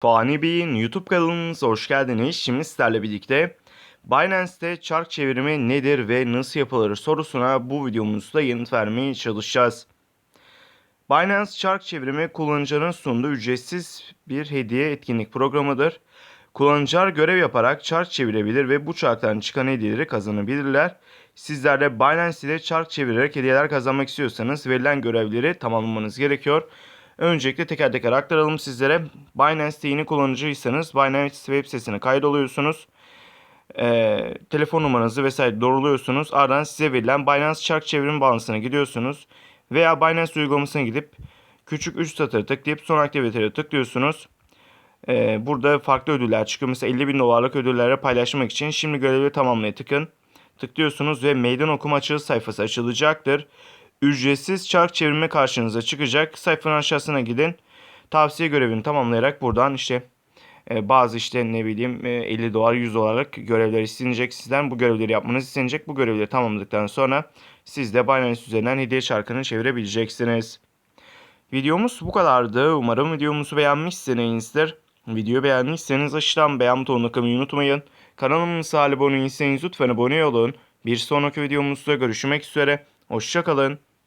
Fani Bey'in YouTube kanalımıza hoş geldiniz. Şimdi sizlerle birlikte Binance'te çark çevirimi nedir ve nasıl yapılır sorusuna bu videomuzda yanıt vermeye çalışacağız. Binance çark çevirimi kullanıcının sunduğu ücretsiz bir hediye etkinlik programıdır. Kullanıcılar görev yaparak çark çevirebilir ve bu çarktan çıkan hediyeleri kazanabilirler. Sizler de Binance ile çark çevirerek hediyeler kazanmak istiyorsanız verilen görevleri tamamlamanız gerekiyor. Öncelikle teker teker aktaralım sizlere. Binance'te yeni kullanıcıysanız Binance web sitesine kaydoluyorsunuz. Ee, telefon numaranızı vesaire doğruluyorsunuz. Ardından size verilen Binance çark çevirim bağlantısına gidiyorsunuz. Veya Binance uygulamasına gidip küçük üst satırı tıklayıp son aktivitelere tıklıyorsunuz. Ee, burada farklı ödüller çıkıyor. Mesela 50 bin dolarlık ödüllere paylaşmak için şimdi görevi tamamlaya tıkın. Tıklıyorsunuz ve meydan okuma açılış sayfası açılacaktır. Ücretsiz çark çevirme karşınıza çıkacak. Sayfanın aşağısına gidin. Tavsiye görevini tamamlayarak buradan işte e, bazı işte ne bileyim e, 50 dolar 100 dolarlık görevler istenecek sizden. Bu görevleri yapmanız istenecek. Bu görevleri tamamladıktan sonra siz de Binance üzerinden hediye çarkını çevirebileceksiniz. Videomuz bu kadardı. Umarım videomuzu beğenmişsinizdir. Videoyu beğendiyseniz aşağıdan beğen butonuna kılmayı unutmayın. Kanalımıza abone değilseniz lütfen abone olun. Bir sonraki videomuzda görüşmek üzere. Hoşçakalın.